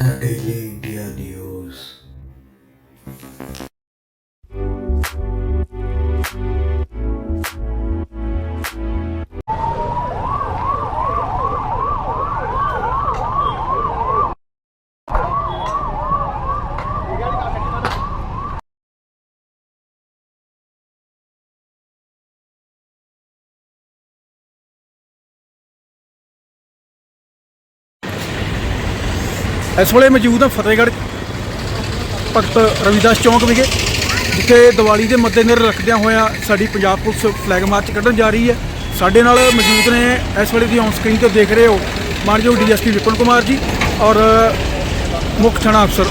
Amen. ਇਸ ਵੇਲੇ ਮੌਜੂਦ ਹਾਂ ਫਤਿਹਗੜ੍ਹ ਭਗਤ ਰਵਿਦਾਸ ਚੌਂਕ ਵਿਖੇ, ਜਿੱਥੇ ਦੀਵਾਲੀ ਦੇ ਮੱਦੇਨਜ਼ਰ ਰੱਖਦਿਆਂ ਹੋਇਆਂ ਸਾਡੀ ਪੰਜਾਬ ਪੁਲਿਸ ਫਲੈਗ ਮਾਰਚ ਕੱਢਣ ਜਾ ਰਹੀ ਹੈ। ਸਾਡੇ ਨਾਲ ਮੌਜੂਦ ਨੇ ਇਸ ਵੇਲੇ ਦੀ ਔਨ ਸਕਰੀਨ ਤੇ ਦੇਖ ਰਹੇ ਹੋ ਮਾਨਯੋਗ ਡੀਐਸਪੀ ਵਿਪਨ ਕੁਮਾਰ ਜੀ ਔਰ ਮੁੱਖ ਥਾਣਾ ਅਫਸਰ।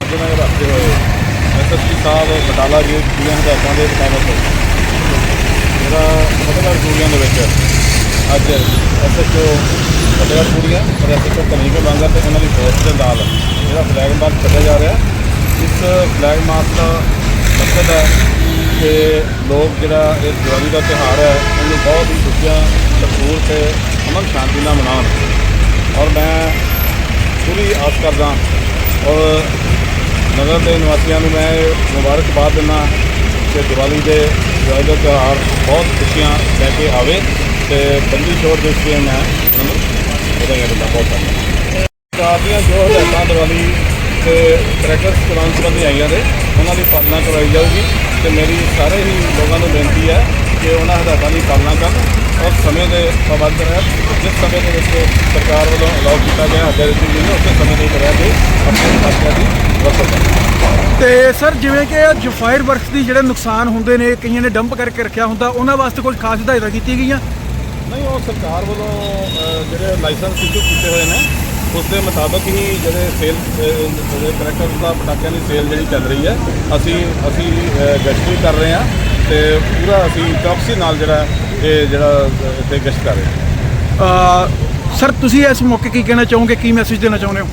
ਜਿਹਨਾਂ ਦੇ ਰੱਖਦੇ ਹੋਏ ਐਸਐਸਪੀ ਸਾਹਿਬ, ਬਟਾਲਾ ਜੀ, ਦੀਆਂ ਹਦਾਇਤਾਂ ਦੇ ਮੁਤਾਬਕ ਜਿਹੜਾ ਫਤਿਹਗੜ੍ਹ ਚੂੜੀਆਂ ਦੇ ਵਿੱਚ ਅੱਜ ਐਸਐਚਓ ਫਤਿਹਗੜ੍ਹ ਚੂੜੀਆਂ ਔਰ ਐਸਐਚਓ ਕਨੀਕ ਬਾਂਗਾ ਤੇ ਉਹਨਾਂ ਦੀ ਫੋਰਸ ਦੇ ਨਾਲ ਜਿਹੜਾ ਫਲੈਗ ਮਾਰਚ ਕੱਢਿਆ ਜਾ ਰਿਹਾ। ਇਸ ਫਲੈਗ ਮਾਰਚ ਦਾ ਮਕਸਦ ਹੈ ਕਿ ਲੋਕ ਜਿਹੜਾ ਇਹ ਦੀਵਾਲੀ ਦਾ ਤਿਉਹਾਰ ਹੈ, ਉਹਨੂੰ ਬਹੁਤ ਹੀ ਖੁਸ਼ੀਆਂ ਸਤਿਗੁਰ ਤੇ ਅਮਨ ਸ਼ਾਂਤੀ ਨਾਲ ਮਨਾਉਣ। ਔਰ ਮੈਂ ਪੂਰੀ ਆਸ ਕਰਦਾ ਔਰ ਨਗਰ ਦੇ ਨਿਵਾਸੀਆਂ ਨੂੰ ਮੈਂ ਮੁਬਾਰਕਬਾਦ ਦਿੰਦਾ ਕਿ ਦੀਵਾਲੀ ਦੇ ਦੀਵਾਲੀ ਦਾ ਤਿਉਹਾਰ ਬਹੁਤ ਖੁਸ਼ੀਆਂ ਲੈ ਕੇ ਆਵੇ ਤੇ ਬੰਦੀ ਛੋੜ ਦੇ ਵੀ ਮੈਂ ਉਹਨਾਂ ਨੂੰ ਵਧਾਈਆਂ ਦਿੰਦਾ, ਬਹੁਤ ਧੰਨਵਾਦ। ਸਰਕਾਰ ਦੀਆਂ ਜੋ ਹਦਾਇਤਾਂ ਦੀਵਾਲੀ ਤੇ ਟਰੈਕਟਰ ਚਲਾਉਣ ਸੰਬੰਧੀ ਆਈਆਂ ਨੇ, ਉਹਨਾਂ ਦੀ ਪਾਲਣਾ ਕਰਵਾਈ ਜਾਊਗੀ ਤੇ ਮੇਰੀ ਸਾਰੇ ਹੀ ਲੋਕਾਂ ਨੂੰ ਬੇਨਤੀ ਹੈ ਕਿ ਉਹਨਾਂ ਹਦਾਇਤਾਂ ਦੀ ਪਾਲਣਾ ਕਰਨ। ਔਰ ਸਮੇਂ ਦੇ ਪਾਬੰਦ ਰਹਿਣ ਜਿਸ ਸਮੇਂ ਦੇ ਵਿੱਚ ਸਰਕਾਰ ਵੱਲੋਂ ਅਲਾਉ ਕੀਤਾ ਗਿਆ ਅੱਗੇ ਦਿੱਤੀ ਉਸੇ ਸਮੇਂ ਦੇ ਵਿੱਚ ਰਹਿ ਕੇ ਆਪਣੇ ਸਾਥੀਆਂ ਦੀ ਵਰਤੋਂ ਕਰਨ। ਤੇ ਸਰ ਜਿਵੇਂ ਕਿ ਜੋ ਫਾਇਰ ਵਰਕਸ ਦੀ ਜਿਹੜੇ ਨੁਕਸਾਨ ਹੁੰਦੇ ਨੇ ਕਈਆਂ ਨੇ ਡੰਪ ਕਰਕੇ ਰੱਖਿਆ ਹੁੰਦਾ ਉਹਨਾਂ ਵਾਸਤੇ ਕੁਝ ਖਾਸ ਹਦਾਇਤਾਂ ਕੀਤੀਆਂ ਗਈਆਂ? ਨਹੀਂ ਉਹ ਸਰਕਾਰ ਵੱਲੋਂ ਅਹ, ਜਿਹੜੇ ਲਾਇਸੈਂਸ ਇਸ਼ੂ ਕੀਤੇ ਹੋਏ ਨੇ ਉਸ ਦੇ ਮੁਤਾਬਕ ਹੀ ਜਿਹੜੇ ਸੇਲ ਜਿਹੜੇ ਕਰੈਕਟਰਸ ਦਾ ਪਟਾਕਿਆਂ ਦੀ ਸੇਲ ਜਿਹੜੀ ਚੱਲ ਰਹੀ ਹੈ ਅਸੀਂ ਅਸੀਂ ਅਹ, ਗਸ਼ਤ ਵੀ ਕਰ ਰਹੇ ਹਾਂ ਤੇ ਪੂਰਾ ਅਸੀਂ ਚੌਕਸੀ ਨਾਲ ਜਿਹੜਾ ਇਹ ਜਿਹੜਾ ਅਹ, ਇੱਥੇ ਗਸ਼ਤ ਕਰ ਰਹੇ ਹਾਂ। ਅ, ਸਰ ਤੁਸੀਂ ਇਸ ਮੌਕੇ ਕੀ ਕਹਿਣਾ ਚਾਹੋਗੇ? ਕੀ ਮੈਸੇਜ ਦੇਣਾ ਚਾਹੁੰਦੇ ਹੋ?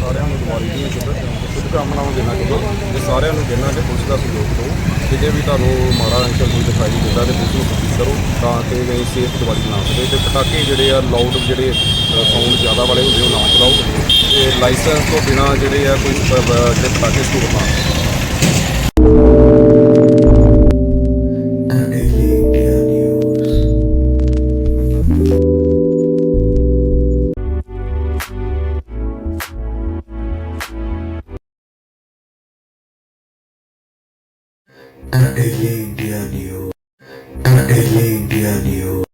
ਸਾਰਿਆਂ ਨੂੰ ਦਿਵਾਲੀ ਦੀਆਂ ਸ਼ੁਭ ਸ਼ੁਭਕਾਮਨਾਵਾਂ ਦੇਣਾ ਚਾਹੁੰਦਾ। ਤੇ ਸਾਰਿਆਂ ਨੂੰ ਕਹਿਣਾ ਕਿ ਪੁਲਿਸ ਦਾ ਸਹਿਯੋਗ ਦਿਓ ਕਿ ਜੇ ਵੀ ਤੁਹਾਨੂੰ ਮਾੜਾ ਅੰਕਲ ਕੋਈ ਦਿਖਾਈ ਦਿੰਦਾ ਤੇ ਪੁਲਿਸ ਨੂੰ ਸੂਚਿਤ ਕਰੋ, ਤਾਂ ਕਿ ਅਸੀਂ ਸੇਫ ਦਿਵਾਲੀ ਮਨਾ ਸਕੀਏ ਤੇ ਪਟਾਕੇ ਜਿਹੜੇ ਆ ਲਾਊਡ ਜਿਹੜੇ ਸਾਊਂਡ ਜ਼ਿਆਦਾ ਵਾਲੇ ਹੁੰਦੇ ਉਹ ਨਾ ਚਲਾਓ। ਤੇ ਲਾਇਸੈਂਸ ਤੋਂ ਬਿਨਾ ਜਿਹੜੇ ਆ, ਕੋਈ ਜਿਹੜੇ ਪਟਾਕੇ ਸਟੋਰ ਨਾ Daily India News. Daily India News.